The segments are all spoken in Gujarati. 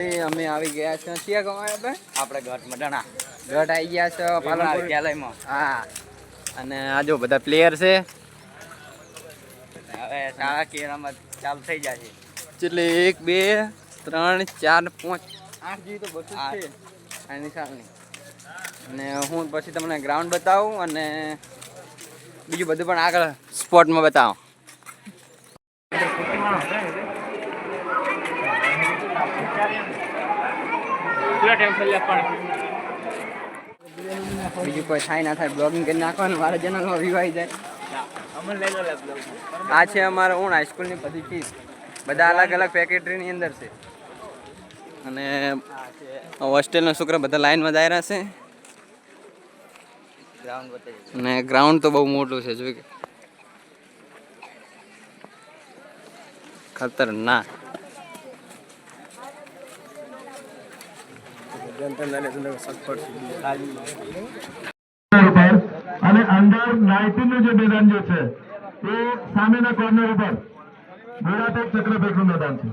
અમે આવી ગયા છે ક્યાં કમાય આપણે આપણે ઘટ મડાણા. ગઢ આવી ગયા છે પાલનપુર. વિદ્યાલયમાં. હા. અને આ જો બધા પ્લેયર છે. હવે સારા કેરામાં ચાલુ થઈ જાય છે. એટલે એક બે ત્રણ ચાર પાંચ. આઠ જેવી તો બસો જ છે. આની સાલની અને હું પછી તમને ગ્રાઉન્ડ બતાવું અને બીજું બધું પણ આગળ સ્પોર્ટમાં બતાવું. બીજું કોઈ થાય ના થાય બ્લોગિંગ કરી નાખવાનું. મારા ચેનલમાં વિવાહી જાય. આ છે અમારા ઓણ હાઈસ્કૂલની બધી ફીસ બધા અલગ અલગ પેકેટરીની અંદર છે. અને હોસ્ટેલના છોકરા બધા લાઈનમાં દાયરા છે. ને ગ્રાઉન્ડ તો બહુ મોટું છે જોઈ કે? ખતરનાક. અને અંદર નાઇન્ટીનનું જે મેદાન જે છે, એ સામેના કોર્નર ઉપર ગોળાકાર ચક્રફેકનું મેદાન છે.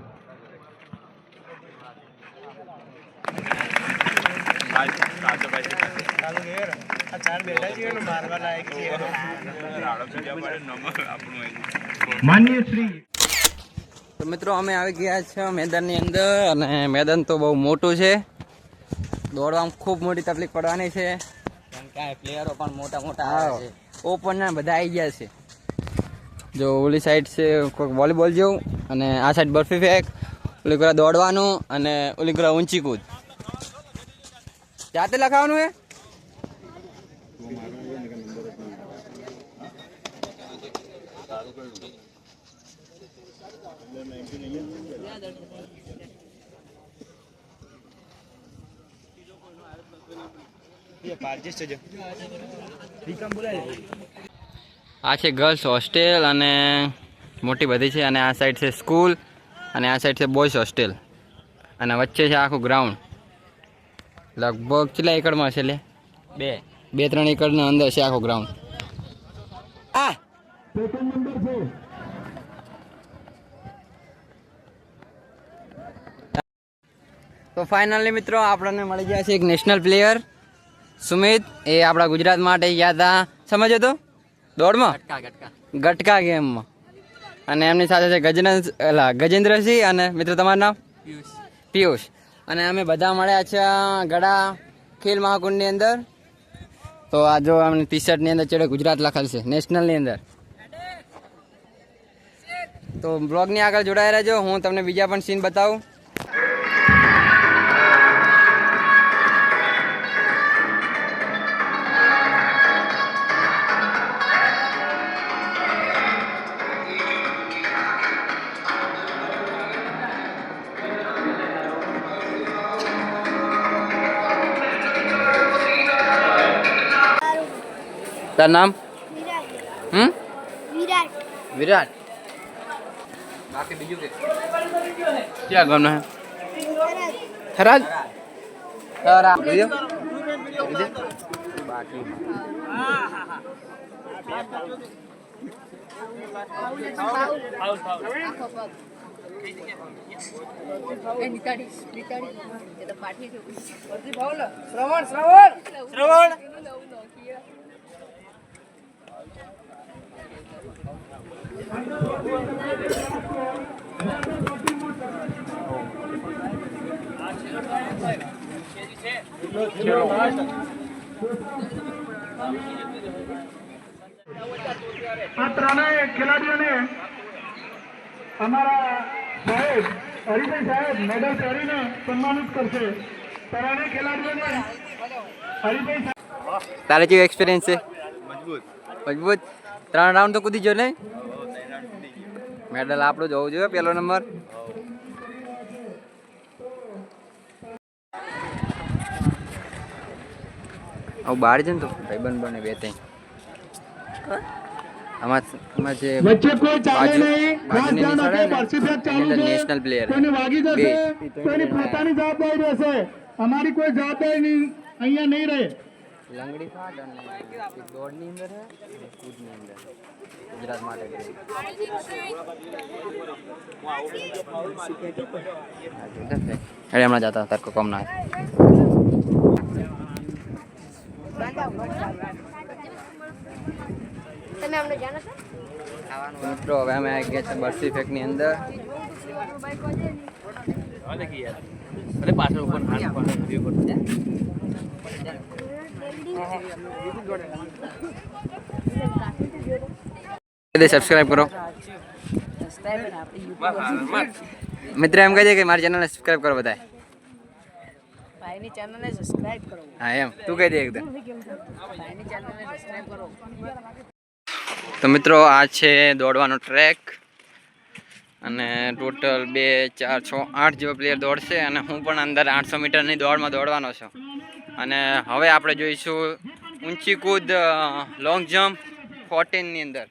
મિત્રો, અમે આવી ગયા છે મેદાનની અંદર અને મેદાન તો બહુ મોટું છે. દોડવામાં ખૂબ મોટી તકલીફ પડવાની છે. કારણ કે પ્લેયરો પણ મોટા મોટા આવે છે. ઓપનના બધા આવી ગયા છે. જો ઓલી સાઈડ છે કોઈક વોલીબોલ જેવું અને આ સાઈડ બરફી ફેંક ઓલી કરા દોડવાનું અને ઓલી કરા ઊંચી કૂદ. જાતે લખાવાનું હે? સારું આ છે ગર્લ્સ હોસ્ટેલ અને મોટી બધી છે અને આ સાઈડ છે સ્કૂલ અને આ સાઈડ છે બોયઝ હોસ્ટેલ અને વચ્ચે છે આખું ગ્રાઉન્ડ લગભગ કેટલા એકડમાં છે લે? બે. બે ત્રણ એકડની અંદર છે આખું ગ્રાઉન્ડ આ સેકન્ડ નંબર છે તો ફાઇનલી મિત્રો આપણને મળી ગયા છે એક નેશનલ પ્લેયર સુમિત એ આપણા ગુજરાત માટે ગયા હતા સમજો તો? દોડમાં? ગટકા ગેમમાં. અને એમની સાથે છે ગજન એલા ગજેન્દ્રસિંહ અને મિત્રો તમારું નામ? પિયુષ. અને અમે બધા મળ્યા છે ગળા ખેલ મહાકુંડની અંદર. તો આ જો અમને ટી શર્ટની અંદર ચડે ગુજરાત લખેલ છે નેશનલની અંદર. તો બ્લોગની આગળ જોડાઈ રહેજો. હું તમને બીજા પણ સીન બતાવું. તારું નામ? વિરાટ. હમ? વિરાટ. વિરાટ. બાકી બીજું કે? ક્યાં ગામના હે? થરાદ. થરાદ? બીજો? બીજો? આ ત્રણેય ખેલાડીઓને અમારા સાહેબ, હરિભાઈ સાહેબ મેડલ પહેરીને સન્માનિત કરશે. ત્રણેય ખેલાડીઓને હરિભાઈ સાહેબ તારે કેવો એક્સપિરિયન્સ છે? મજબૂત. ત્રણ રાઉન્ડ તો કૂદી જો નહીં? મેડલ આપણું જ હોવું જોઈએ પહેલો નંબર આવું બહાર છે ને તો ભાઈબંધ બને બે ત્રણ આમાં આમાં જે વચ્ચે કોઈ ચાલે બાજુ- નહીં ખાસ બાજુની ધ્યાન નિશાળે રાખે ને, પાર્ટિસિપેટ એની ચાલુ અંદર છે national player. બહાર વાગી ને બે. તો એની બને બે. રહેશે. અમારી કોઈ જવાબદારી અહીંયા નહીં રહે. લંગડી ફાટ અને દોડની અંદર છે અને કૂદની અંદર ગુજરાત માટે અરે હમણાં જતા હતા કોમ ના તમે અમને જાણો છો? મિત્રો હવે અમે આવી ગયા છે બરસી ફેકની અંદર. અરે પાછળ ઉપર સબસ્ક્રાઇબ કરો. મિત્ર એમ કહે છે કે મારી ચેનલને સબસ્ક્રાઇબ કરો બધાય. ભાઈની ચેનલને સબસ્ક્રાઇબ કરો. હા એમ. તું કહી દે એકદમ. ભાઈની ચેનલને સબસ્ક્રાઇબ કરો. તો મિત્રો આ છે દોડવાનો ટ્રેક અને ટોટલ બે ચાર છ આઠ જેવા પ્લેયર દોડશે અને હું પણ અંદર આઠસો મીટરની દોડમાં દોડવાનો છું. અને હવે આપણે જોઈશું ઊંચી કૂદ લોંગ જમ્પ ફોર્ટીનની અંદર.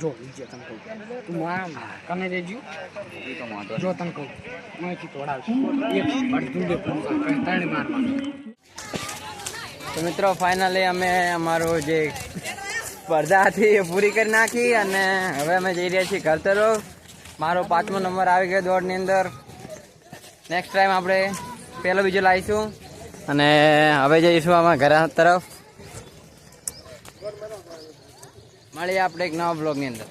જો વિજય તને કહું. તું આમ કને રેજો જો તને કહું અહીંથી તોડાવશે એક અડધું બે ત્રણ મારવાનું તો મિત્રો ફાઇનલી અમે અમારો જે સ્પર્ધા હતી એ પૂરી કરી નાખી અને હવે અમે જઈ રહ્યા છીએ ઘર તરફ. મારો પાંચમો નંબર આવી ગયો દોડની અંદર. નેક્સ્ટ ટાઈમ આપણે પહેલો બીજો લાવીશું. અને હવે જઈશું અમે ઘર તરફ. મળીએ આપણે એક નવા બ્લોગની અંદર.